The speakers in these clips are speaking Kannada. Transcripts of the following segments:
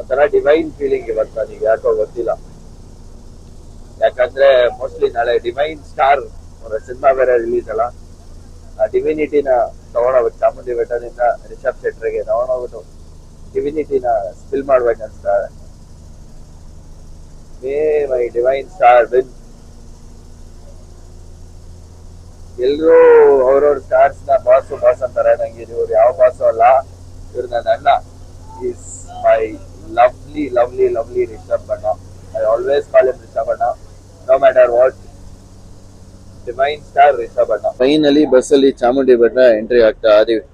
ಒಂಥರ ಡಿವೈನ್ ಫೀಲಿಂಗ್ ಇವತ್ತು ನನಗೆ ಯಾಕೋ ಗೊತ್ತಿಲ್ಲ. ಯಾಕಂದ್ರೆ ಮೋಸ್ಟ್ಲಿ ನಾಳೆ ಡಿವೈನ್ ಸ್ಟಾರ್ ಸಿನಿಮಾ ಬೇರೆ ರಿಲೀಸ್ ಅಲ್ಲ. ಆ ಡಿವಿನಿಟಿನ ತಗೊಂಡೋಗ್ಬೇಕು ಚಾಮುಂಡಿ ಬೆಟ್ಟದಿಂದ ರಿಷಬ್ ಶೆಟ್ರಿಗೆ ತಗೊಂಡೋಗ್ಬಿಟ್ಟು ಡಿವಿನಿಟಿನ ಸ್ಪಿಲ್ ಮಾಡ್ಬೇಕು ಅನ್ಸ್ತಾರೆ may my divine star win ಎಲ್ಲರೂ ಅವ್ರವ್ರ ಸ್ಟಾರ್ಸ್ನ ಬಾಸು ಬಾಸ್ ಅಂತಾರೆ. ನಂಗೆ ಇವ್ರು ಯಾವ ಬಾಸು ಅಲ್ಲ, ಇವ್ರು ನನ್ನ ಅಣ್ಣ. Is my lovely lovely lovely Rishab ಅಣ್ಣ I always call him Rishab ಅಣ್ಣ no matter what divine star Rishab ಅಣ್ಣ ಫೈನಲಿ ಬಸ್ಸಲ್ಲಿ ಚಾಮುಂಡಿ ಬೆಟ್ಟ ಎಂಟ್ರಿ ಆಗ್ತಾ ಇದೀವಿ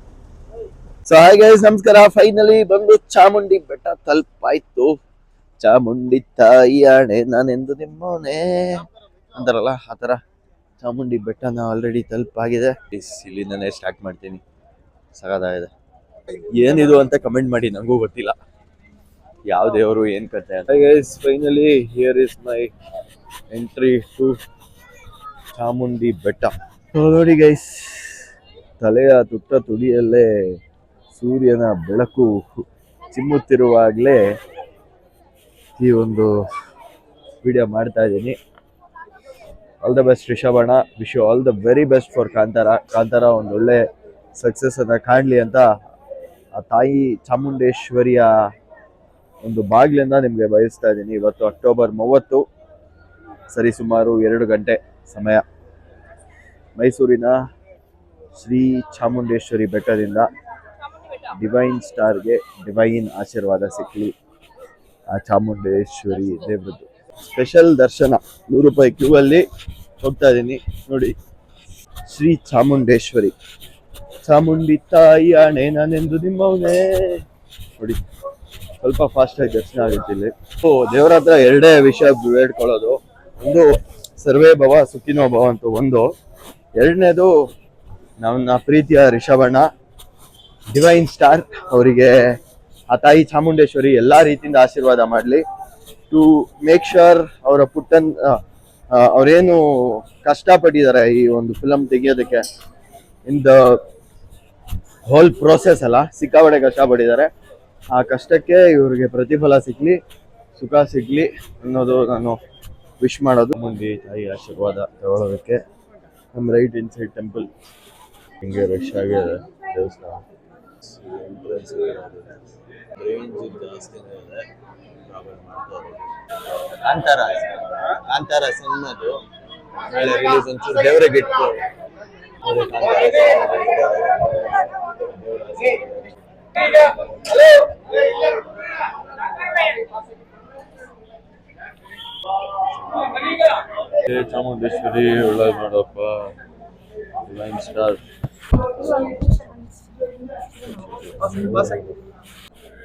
ಸೊ ಹಾಯ್ ಗೈಸ್ ನಮಸ್ಕಾರ. ಫೈನಲಿ ಬಂದು ಚಾಮುಂಡಿ ಬೆಟ್ಟ ತಲುಪಾಯ್ತು. ಚಾಮುಂಡಿ ತಾಯಿ ಆಣೆ, ನಾನೆಂದು ನಿಮ್ಮೋನೆ ಅಂತಾರಲ್ಲ, ಆ ಥರ ಚಾಮುಂಡಿ ಬೆಟ್ಟನ ಆಲ್ರೆಡಿ ತಲುಪಾಗಿದೆ. ಇಲ್ಲಿಂದನೇ ಸ್ಟಾರ್ಟ್ ಮಾಡ್ತೀನಿ. ಸಗದಾಗಿದೆ ಏನಿದು ಅಂತ ಕಮೆಂಟ್ ಮಾಡಿ ನನಗೂ ಗೊತ್ತಿಲ್ಲ. ಯಾವ ದೇವರು ಏನ್ ಕತೆ ಅಂತ. Guys finally here is my entry to Chamundi Betta. ನೋಡಿ ಗೈಸ್ ತಲೆಯ ತುಟ್ಟ ತುಡಿಯಲ್ಲೇ ಸೂರ್ಯನ ಬೆಳಕು ಚಿಮ್ಮುತ್ತಿರುವಾಗಲೇ ಈ ಒಂದು ವಿಡಿಯೋ ಮಾಡ್ತಾ ಇದ್ದೀನಿ. All the best ರಿಷಭಣ್ಣ. Wish you all the very best for Kantara. Kantara ಒಂದು ಒಳ್ಳೆ ಸಕ್ಸಸ್ ಅನ್ನ ಕಾಣಲಿ ಅಂತ ಆ ತಾಯಿ ಚಾಮುಂಡೇಶ್ವರಿಯ ಒಂದು ಬಾಗಿಲಿಂದ ನಿಮಗೆ ಬಯಸ್ತಾ ಇದ್ದೀನಿ. ಇವತ್ತು ಅಕ್ಟೋಬರ್ ಮೂವತ್ತು, ಸರಿ ಸುಮಾರು ಎರಡು ಗಂಟೆ ಸಮಯ. ಮೈಸೂರಿನ ಶ್ರೀ ಚಾಮುಂಡೇಶ್ವರಿ ಬೆಟ್ಟದಿಂದ ಡಿವೈನ್ ಸ್ಟಾರ್ಗೆ ಡಿವೈನ್ ಆಶೀರ್ವಾದ ಸಿಕ್ಕಲಿ ಆ ಚಾಮುಂಡೇಶ್ವರಿ ದೇವ್ರದ್ದು. ಸ್ಪೆಷಲ್ ದರ್ಶನ, ನೂರು ರೂಪಾಯಿ ಕ್ಯೂ ಅಲ್ಲಿ ಹೋಗ್ತಾ ಇದ್ದೀನಿ. ನೋಡಿ, ಶ್ರೀ ಚಾಮುಂಡೇಶ್ವರಿ. ಚಾಮುಂಡಿ ತಾಯಿ ಅಣೆ ನಾನೆಂದು ನಿಮ್ಮವನೇ. ನೋಡಿ ಸ್ವಲ್ಪ ಫಾಸ್ಟ್ ಆಗಿ ದರ್ಶನ ಆಗುತ್ತೆ ಇಲ್ಲಿ. ಓ ದೇವರ ಹತ್ರ ಎರಡೇ ವಿಷಯ ಬೇಡ್ಕೊಳ್ಳೋದು ಒಂದು ಸರ್ವೇ ಭವ ಸುಖಿನೋ ಭವ ಅಂತ ಒಂದು. ಎರಡನೇದು ನನ್ನ ಪ್ರೀತಿಯ ರಿಷಭಣ್ಣ. ಡಿವೈನ್ ಸ್ಟಾರ್ ಅವರಿಗೆ ಆ ತಾಯಿ ಚಾಮುಂಡೇಶ್ವರಿ ಎಲ್ಲಾ ರೀತಿಯಿಂದ ಆಶೀರ್ವಾದ ಮಾಡಲಿ. ಟು ಮೇಕ್ ಶೋರ್ ಅವರ ಪುಟ್ಟನ್ ಆ, ಕಷ್ಟಪಟ್ಟಿದ್ದಾರೆ ಈ ಒಂದು ಫಿಲಮ್ ತೆಗಿಯೋದಕ್ಕೆ. ಇನ್ ದ ಹೋಲ್ ಪ್ರೋಸೆಸ್ ಅಲ್ಲ. ಸಿಕ್ಕಾಬಡೆ ಕಷ್ಟ ಪಡಿದ್ದಾರೆ ಆ ಕಷ್ಟಕ್ಕೆ ಇವ್ರಿಗೆ ಪ್ರತಿಫಲ ಸಿಗ್ಲಿ ಸುಖ ಸಿಗ್ಲಿ ಅನ್ನೋದು ನಾನು ವಿಶ್ ಮಾಡೋದು. ಮುಂದೆ ತಾಯಿ ಆಶೀರ್ವಾದ ತಗೊಳ್ಳೋದಕ್ಕೆ ನಮ್ಮ ರೈಟ್ ಇನ್ಸೈಡ್ ಟೆಂಪಲ್ ಹಿಂಗೆ ರಶ್ ಆಗಿದೆ ದೇವಸ್ಥಾನ. ಕಾಂತಾರ. ಕಾಂತಾರ ಸಿನಿಮಾದು. ನಾಳೆ ರಿಲೀಸ್ ಒಂಚೂರು ದೇವರಿಗೆ ಇಟ್ಟು ಚಾಮುಂಡೇಶ್ವರಿ ಒಳ್ಳೇದು ಮಾಡಪ್ಪ ಲೈನ್ ಸ್ಟಾರ್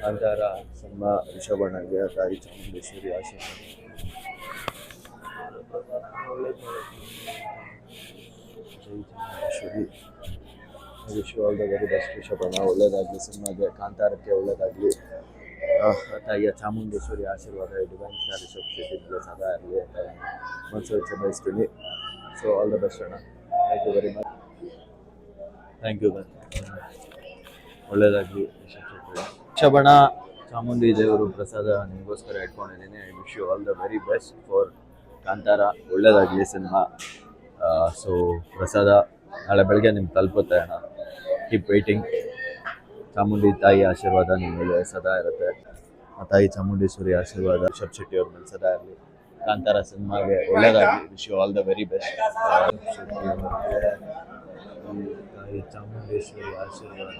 ಅಂತಾರ ಸಮ್ಮ ಋಷಭಣ್ಣಗೆ ತಾಯಿ ಚಾಮುಂಡೇಶ್ವರಿ ಆಶೀರ್ವಾದ. ಜೈ Chamundeshwari. Wish all the very best ರಿಷಭಣ್ಣ ಒಳ್ಳೇದಾಗಲಿ ಸಿನಿಮಾಗೆ ಕಾಂತಾರಕ್ಕೆ ಒಳ್ಳೇದಾಗಲಿ. ತಾಯಿಯ ಚಾಮುಂಡೇಶ್ವರಿ ಆಶೀರ್ವಾದ ಡಿವೈನ್ ಸ್ಟಾರ್ ರಿಷಬ್ ಶೆಟ್ಟಿ ಸದಾ ಇರಲಿ ಅಂತ ಮನಸ್ಸು ಬಯಸ್ತೀನಿ. ಸೊ ಆಲ್ ದ ಬೆಸ್ಟ್ ಅಣ್ಣ. Thank you very much thank you ಒಳ್ಳೇದಾಗಲಿ. ರಿಷಭಣ್ಣ ಚಾಮುಂಡಿ ದೇವರು ಪ್ರಸಾದ ನಿಮಗೋಸ್ಕರ ಇಟ್ಕೊಂಡಿದ್ದೀನಿ. I wish you all the very best for Kantara. ಒಳ್ಳೇದಾಗಲಿ ಸಿನಿಮಾ. ಸೊ ಪ್ರಸಾದ ನಾಳೆ ಬೆಳಗ್ಗೆ ನಿಮ್ಗೆ ತಲುಪುತ್ತೆ ಅಣ್ಣ. ಕೀಪ್ ವೈಟಿಂಗ್ ಚಾಮುಂಡಿ ತಾಯಿ ಆಶೀರ್ವಾದ ನಿಮ್ಮ ಮೇಲೆ ಸದಾ ಇರುತ್ತೆ. ಆ ತಾಯಿ ಚಾಮುಂಡೇಶ್ವರಿ ಆಶೀರ್ವಾದ ರಿಷಬ್ ಶೆಟ್ಟಿ ಅವ್ರ ಮೇಲೆ ಸದಾ ಇರಲಿ. ಕಾಂತಾರ ಸಿನಿಮಾಗೆ ಒಳ್ಳೇದಾಗಲಿ. Wish you all the very best ತಾಯಿ ಚಾಮುಂಡೇಶ್ವರಿ ಆಶೀರ್ವಾದ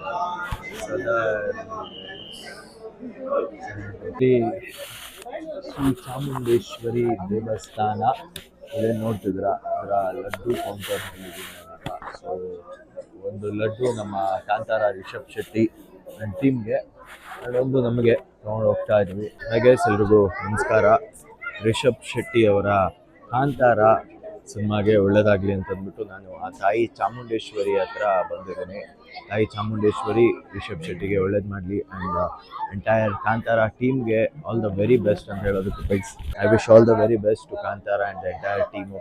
ಸದಾ. ಶ್ರೀ ಚಾಮುಂಡೇಶ್ವರಿ ದೇವಸ್ಥಾನ. ಇದೇನು ನೋಡ್ತಿದ್ರ ಅದರ ಲಡ್ಡು ಕೌಂಟರ್ ಸೊ ಒಂದು ಲಡ್ಡು ನಮ್ಮ ಕಾಂತಾರ ರಿಷಬ್ ಶೆಟ್ಟಿ ನನ್ನ ಟೀಮ್ಗೆ ಒಂದು ನಮಗೆ ತೊಗೊಂಡು ಹೋಗ್ತಾ ಇದ್ವಿ. ಹಾಗೆ ಎಲ್ರಿಗೂ ನಮಸ್ಕಾರ. ರಿಷಬ್ ಶೆಟ್ಟಿ ಅವರ ಕಾಂತಾರ ಸಿನಿಮಾಗೆ ಒಳ್ಳೇದಾಗಲಿ ಅಂತಂದ್ಬಿಟ್ಟು ನಾನು ಆ ತಾಯಿ ಚಾಮುಂಡೇಶ್ವರಿ ಹತ್ರ ಬಂದಿದ್ದೀನಿ. ತಾಯಿ ಚಾಮುಂಡೇಶ್ವರಿ, ರಿಷಬ್ ಶೆಟ್ಟಿಗೆ ಒಳ್ಳೇದು ಮಾಡಲಿ ಆ್ಯಂಡ್ ಎಂಟೈರ್ ಕಾಂತಾರ ಟೀಮ್ಗೆ ಆಲ್ ದ ವೆರಿ ಬೆಸ್ಟ್ ಅಂತ ಹೇಳೋದಕ್ಕೆ byes I wish all the very best to Kantara and entire team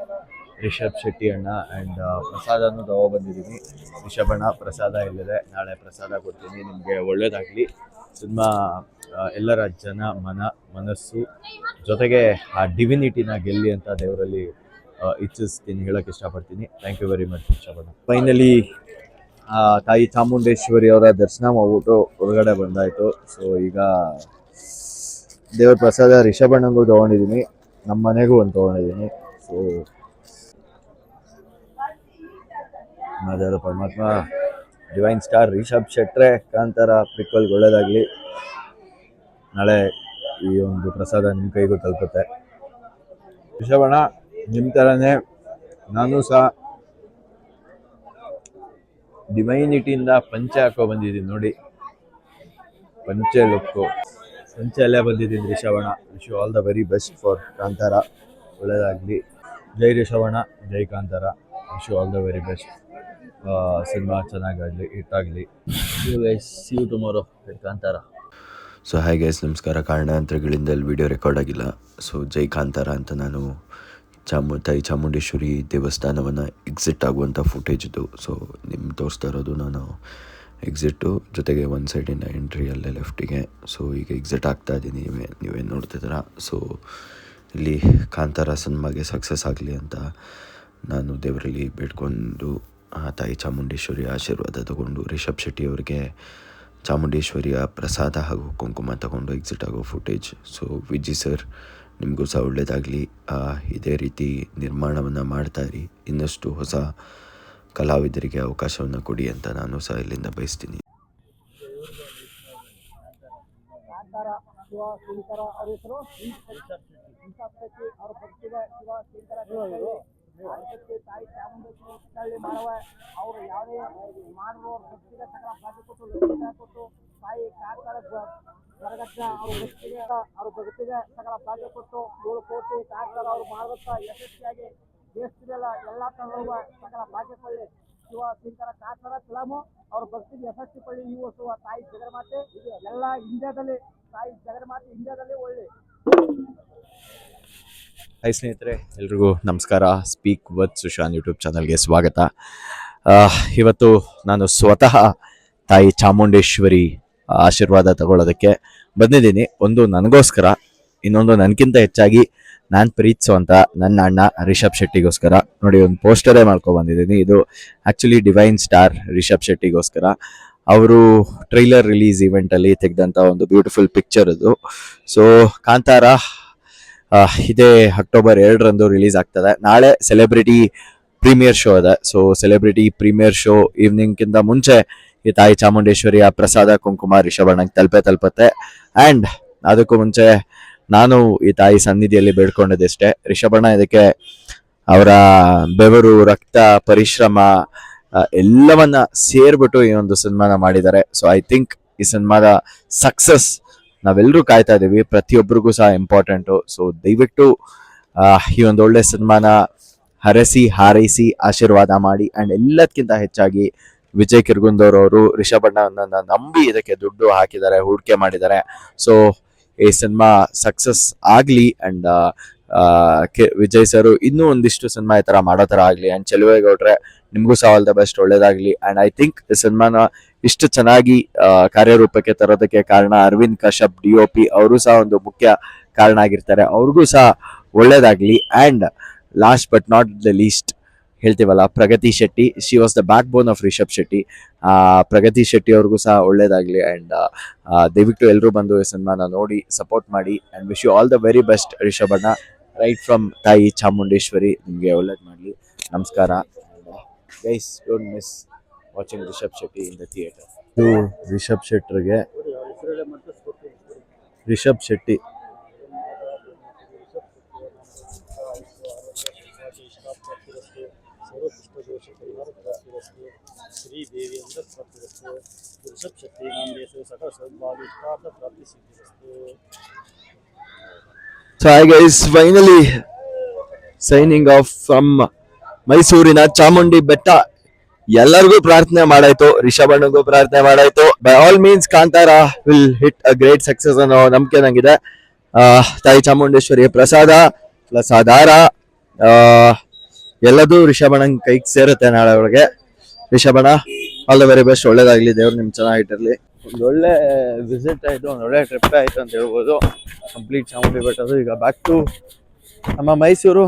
Rishab Shetty ಅಣ್ಣ ಆ್ಯಂಡ್ ಪ್ರಸಾದನೂ ತಗೊಬಂದಿದ್ದೀನಿ ರಿಷಬ್ ಅಣ್ಣ ಪ್ರಸಾದ ಇಲ್ಲದೆ ನಾಳೆ ಪ್ರಸಾದ ಕೊಡ್ತೀನಿ. ನಿಮಗೆ ಒಳ್ಳೇದಾಗಲಿ. ಸಿನಿಮಾ ಎಲ್ಲರ ಜನ, ಮನ, ಮನಸ್ಸು, ಜೊತೆಗೆ ಆ ಡಿವಿನಿಟಿನ ಗೆಲ್ಲಿ ಅಂತ ದೇವರಲ್ಲಿ ಇಚ್ಛಿಸ್ತೀನಿ ಹೇಳೋಕ್ಕೆ ಇಷ್ಟಪಡ್ತೀನಿ. ಥ್ಯಾಂಕ್ ಯು ವೆರಿ ಮಚ್ ಇಷ್ಟಪಡ ಫೈನಲಿ ತಾಯಿ ಚಾಮುಂಡೇಶ್ವರಿ ಅವರ ದರ್ಶನ ಮಾಡ್ಬಿಟ್ಟು ಹೊರಗಡೆ ಬಂದಾಯಿತು. ಸೊ ಈಗ ದೇವರ ಪ್ರಸಾದ ರಿಷಭಣ್ಣಂಗೂ ತೊಗೊಂಡಿದ್ದೀನಿ. ನಮ್ಮ ಮನೆಗೂ ಒಂದು ತೊಗೊಂಡಿದ್ದೀನಿ. ಸೊ ಮಾದಾರ ಪರಮಾತ್ಮ ಡಿವೈನ್ ಸ್ಟಾರ್ ರಿಷಬ್ ಶೆಟ್ರೆ ಕಾಂತಾರ ಪ್ರಿಕ್ವಲ್ಗೆ ಒಳ್ಳೇದಾಗಲಿ. ನಾಳೆ ಈ ಒಂದು ಪ್ರಸಾದ ನಿಮ್ಮ ಕೈಗೂ ತಲುಪುತ್ತೆ. ರಿಷಭಣ್ಣ ನಿಮ್ಮ ಥರನೇ ನಾನು ಸಹ ಡಿವೈನಿಟಿಯಿಂದ ಪಂಚೆ ಹಾಕೋ ಬಂದಿದ್ದೀನಿ ನೋಡಿ. ಪಂಚೆ ಲುಕ್ಕು ಪಂಚೆ ಅಲ್ಲೇ ಬಂದಿದ್ದೀನಿ ರಿಷಭಣ wish all the very best for Kantara. ಒಳ್ಳೇದಾಗಲಿ. ಜೈ ರಿಷಭಣ ಜೈ Kantara. Wish all the very best cinema ಚೆನ್ನಾಗಾಗಲಿ hit ಆಗಲಿ you guys see you tomorrow Kantara. So hi guys ನಮಸ್ಕಾರ. ಕಾರಣಾಂತರಗಳಿಂದ ಅಲ್ಲಿ ವಿಡಿಯೋ ರೆಕಾರ್ಡ್ ಆಗಿಲ್ಲ. ಸೊ ಜೈ ಕಾಂತಾರ ಅಂತ ನಾನು ಚಾಮು ತಾಯಿ ಚಾಮುಂಡೇಶ್ವರಿ ದೇವಸ್ಥಾನವನ್ನು ಎಕ್ಸಿಟ್ ಆಗುವಂಥ ಫುಟೇಜ್ ಇದು ಸೊ ನಿಮ್ಮ ತೋರಿಸ್ತಾ ಇರೋದು ನಾನು ಎಕ್ಸಿಟ್ಟು ಜೊತೆಗೆ ಒಂದು ಸೈಡಿನ ಎಂಟ್ರಿ ಅಲ್ಲೇ ಲೆಫ್ಟಿಗೆ ಸೊ ಈಗ ಎಕ್ಸಿಟ್ ಆಗ್ತಾ ಇದ್ದೀನಿ ನೀವೇ ನೀವೇನು ನೋಡ್ತಿದ್ದೀರಾ? ಸೊ ಇಲ್ಲಿ ಕಾಂತಾರ ಸಿನಿಮಾಗೆ ಸಕ್ಸಸ್ ಆಗಲಿ ಅಂತ ನಾನು ದೇವರಲ್ಲಿ ಬೇಡ್ಕೊಂಡು ಆ ತಾಯಿ ಚಾಮುಂಡೇಶ್ವರಿ ಆಶೀರ್ವಾದ ತಗೊಂಡು ರಿಷಬ್ ಶೆಟ್ಟಿಯವರಿಗೆ ಚಾಮುಂಡೇಶ್ವರಿಯ ಪ್ರಸಾದ ಹಾಗೂ ಕುಂಕುಮ ತಗೊಂಡು ಎಕ್ಸಿಟ್ ಆಗೋ ಫುಟೇಜ್ ಸೊ ವಿಜಿ ಸರ್ ನಿಮಗೂ ಸಹ ಒಳ್ಳೆಯದಾಗಲಿ ಇದೇ ರೀತಿ ನಿರ್ಮಾಣವನ್ನು ಮಾಡ್ತಾ ಇರಿ. ಇನ್ನಷ್ಟು ಹೊಸ ಕಲಾವಿದರಿಗೆ ಅವಕಾಶವನ್ನು ಕೊಡಿ ಅಂತ ನಾನು ಸಹ ಇಲ್ಲಿಂದ ಬಯಸ್ತೀನಿ. ಶಿವ ಅದಕ್ಕೆ ತಾಯಿ ಚಾಮುಂಡೇಶ್ವರಿ ಮಾಡುವ ಅವರು ಯಾವುದೇ ಮಾಡುವ ಭಕ್ತಿಗೆ ಸಕಲ ಭಾಗ್ಯ ಕೊಟ್ಟು ಕೊಟ್ಟು ತಾಯಿ ಕಾರ್ಕಳ ಸ್ವರ್ಗಜ್ಞ ಅವ್ರ ಭಕ್ತಿಗೆ ಅವ್ರ ಭಕ್ತಿಗೆ ಸಕಲ ಭಾಗ್ಯ ಕೊಟ್ಟು ಏಳು ಕೋಟಿ ಕಾರ್ಕಳ ಅವ್ರು ಮಾಡುವಂತ ಯಶಸ್ವಿಯಾಗಿ ದೇಶದಲ್ಲ ಎಲ್ಲ ತರುವ ಸಕಲ ಭಾಗ್ಯ ಕೊಳ್ಳಿ ಶಿವ ಶಂಕರ ಕಾತರ ಫಿಲಮು ಅವ್ರ ಭಕ್ತಿಗೆ ಯಶಸ್ವಿ ಪಳ್ಳಿ ಈ ತಾಯಿ ಜಗನ್ಮಾತೆ ಎಲ್ಲ ಇಂಡಿಯಾದಲ್ಲಿ ತಾಯಿ ಜಗನ್ಮಾತೆ ಇಂಡಿಯಾದಲ್ಲಿ ಒಳ್ಳೆ ಹಾಯ್ ಸ್ನೇಹಿತರೆ. ಎಲ್ರಿಗೂ ನಮಸ್ಕಾರ. ಸ್ಪೀಕ್ ವಿತ್ ಸುಶಾನ್ ಯೂಟ್ಯೂಬ್ ಚಾನಲ್ಗೆ ಸ್ವಾಗತ. ಇವತ್ತು ನಾನು ಸ್ವತಃ ತಾಯಿ ಚಾಮುಂಡೇಶ್ವರಿ ಆಶೀರ್ವಾದ ತಗೊಳ್ಳೋದಕ್ಕೆ ಬಂದಿದ್ದೀನಿ. ಒಂದು ನನಗೋಸ್ಕರ, ಇನ್ನೊಂದು ನನಗಿಂತ ಹೆಚ್ಚಾಗಿ ನಾನು ಪ್ರೀತಿಸುವಂಥ ನನ್ನ ಅಣ್ಣ ರಿಷಬ್ ಶೆಟ್ಟಿಗೋಸ್ಕರ. ನೋಡಿ, ಒಂದು ಪೋಸ್ಟರೇ ಮಾಡ್ಕೊ ಬಂದಿದ್ದೀನಿ. ಇದು ಆ್ಯಕ್ಚುಲಿ ಡಿವೈನ್ ಸ್ಟಾರ್ ರಿಷಬ್ ಶೆಟ್ಟಿಗೋಸ್ಕರ. ಅವರು ಟ್ರೈಲರ್ ರಿಲೀಸ್ ಇವೆಂಟಲ್ಲಿ ತೆಗೆದಂಥ ಒಂದು ಬ್ಯೂಟಿಫುಲ್ ಪಿಕ್ಚರ್ ಅದು. ಸೊ ಕಾಂತಾರ ಇದೇ ಅಕ್ಟೋಬರ್ ಎರಡರಂದು ರಿಲೀಸ್ ಆಗ್ತದೆ. ನಾಳೆ ಸೆಲೆಬ್ರಿಟಿ ಪ್ರೀಮಿಯರ್ ಶೋ ಇದೆ. ಸೊ ಸೆಲೆಬ್ರಿಟಿ ಪ್ರೀಮಿಯರ್ ಶೋ ಈವ್ನಿಂಗ್ಗಿಂತ ಮುಂಚೆ ಈ ತಾಯಿ ಚಾಮುಂಡೇಶ್ವರಿಯ ಪ್ರಸಾದ ಕುಂಕುಮ ರಿಷಭಣ್ಣಂಗೆ ತಲುಪೆ ತಲುಪತ್ತೆ. ಆ್ಯಂಡ್ ಅದಕ್ಕೂ ಮುಂಚೆ ನಾನು ಈ ತಾಯಿ ಸನ್ನಿಧಿಯಲ್ಲಿ ಬೇಡ್ಕೊಂಡಿದ್ದಷ್ಟೇ. ರಿಷಭಣ್ಣ ಇದಕ್ಕೆ ಅವರ ಬೆವರು, ರಕ್ತ, ಪರಿಶ್ರಮ ಎಲ್ಲವನ್ನ ಸೇರ್ಬಿಟ್ಟು ಈ ಒಂದು ಸಿನಿಮಾನ ಮಾಡಿದ್ದಾರೆ. ಸೊ ಐ ಥಿಂಕ್ ಈ ಸಿನಿಮಾದ ಸಕ್ಸಸ್ ನಾವೆಲ್ಲರೂ ಕಾಯ್ತಾ ಇದ್ದೀವಿ. ಪ್ರತಿಯೊಬ್ಬರಿಗೂ ಸಹ ಇಂಪಾರ್ಟೆಂಟು ಸೊ ದಯವಿಟ್ಟು ಈ ಒಂದು ಒಳ್ಳೆ ಸಿನಿಮಾನ ಹರಸಿ, ಹಾರೈಸಿ, ಆಶೀರ್ವಾದ ಮಾಡಿ ಆ್ಯಂಡ್ ಎಲ್ಲದಕ್ಕಿಂತ ಹೆಚ್ಚಾಗಿ ವಿಜಯ್ ಕಿರ್ಗುಂದವ್ರು ಅವರು ರಿಷಭಣ್ಣನನ್ನ ನಂಬಿ ಇದಕ್ಕೆ ದುಡ್ಡು ಹಾಕಿದ್ದಾರೆ, ಹೂಡಿಕೆ ಮಾಡಿದ್ದಾರೆ. ಸೊ ಈ ಸಿನಿಮಾ ಸಕ್ಸಸ್ ಆಗಲಿ ಆ್ಯಂಡ್ ವಿಜಯ್ ಸರ್ ಇನ್ನೂ ಒಂದಿಷ್ಟು ಸಿನಿಮಾ ಈ ಥರ ಮಾಡೋ ಥರ ಆಗಲಿ. ಆ್ಯಂಡ್ ಚೆಲುವೇಗೌಡ್ರೆ ನಿಮಗೂ ಸಹ ಆಲ್ ದ ಬೆಸ್ಟ್ ಒಳ್ಳೇದಾಗಲಿ. ಆ್ಯಂಡ್ ಐ ಥಿಂಕ್ ಸಿನಿಮಾನ ಇಷ್ಟು ಚೆನ್ನಾಗಿ ಕಾರ್ಯರೂಪಕ್ಕೆ ತರೋದಕ್ಕೆ ಕಾರಣ Aravind Kashyap D O P ಅವರು ಸಹ ಒಂದು ಮುಖ್ಯ ಕಾರಣ ಆಗಿರ್ತಾರೆ. ಅವ್ರಿಗೂ ಸಹ ಒಳ್ಳೇದಾಗ್ಲಿ. And last but not the least ಹೇಳ್ತೀವಲ್ಲ, Pragathi Shetty. She was the backbone of Rishab Shetty. Pragathi Shetty ಅವ್ರಿಗೂ ಸಹ ಒಳ್ಳೇದಾಗ್ಲಿ. ಆ್ಯಂಡ್ ದಯವಿಟ್ಟು ಎಲ್ಲರೂ ಬಂದು ಈ ಸಿನಿಮಾನ ನೋಡಿ ಸಪೋರ್ಟ್ ಮಾಡಿ. And wish you all the very best ರಿಷಭಣ್ಣ right from ತಾಯಿ ಚಾಮುಂಡೇಶ್ವರಿ ನಿಮಗೆ ಒಳ್ಳೇದು ಮಾಡಲಿ. ನಮಸ್ಕಾರ. Guys don't miss watching Rishab Shetty in the theatre ಇದು ರಿಷಬ್ ಶೆಟ್ಟರ್ಗೆ ರಿಷಬ್ ಶೆಟ್ಟಿ ಶ್ರೀದೇವಿ ಪ್ರಾಪ್ತಿರಸ್ತು ಋಷಭ್ ಶಕ್ತಿ ನಂದೇಶು ಸಕಲ ಸದ್ಭಾವಿಷ್ಟಾರ್ಥ ಪ್ರಾಪ್ತಿ ಸಿದ್ಧಿರಸ್ತು so I guys finally signing off from ಮೈಸೂರಿನ ಚಾಮುಂಡಿ ಬೆಟ್ಟ. ಎಲ್ಲರಿಗೂ ಪ್ರಾರ್ಥನೆ ಮಾಡಾಯ್ತು. ರಿಷಭಣ್ಣಗೂ ಪ್ರಾರ್ಥನೆ ಮಾಡಾಯ್ತು. By all means Kantara will hit a great success ಅನ್ನೋ ನಂಬಿಕೆ ನಂಗಿದೆ. ತಾಯಿ ಚಾಮುಂಡೇಶ್ವರಿಯ ಪ್ರಸಾದ ಪ್ಲಸ್ ಆಧಾರ ಎಲ್ಲದೂ ರಿಷಭಣ್ಣನ ಕೈಗೆ ಸೇರುತ್ತೆ ನಾಳೆ ಒಳಗೆ. ರಿಷಭಣ್ಣ ಆಲ್ ದ ವೆರಿ ಬೆಸ್ಟ್ ಒಳ್ಳೇದಾಗ್ಲಿ ದೇವ್ರು ನಿಮ್ ಚೆನ್ನಾಗಿಟ್ಟಿರ್ಲಿ ಒಂದು ಒಳ್ಳೆ ವಿಸಿಟ್ ಆಯಿತು, ಒಂದು ಒಳ್ಳೆ ಟ್ರಿಪ್ ಆಯಿತು ಅಂತ ಹೇಳ್ಬೋದು. ಕಂಪ್ಲೀಟ್ ಚಾಮುಂಡಿ ಬೆಟ್ಟದು ಈಗ ಬ್ಯಾಕ್ ಟು ನಮ್ಮ ಮೈಸೂರು.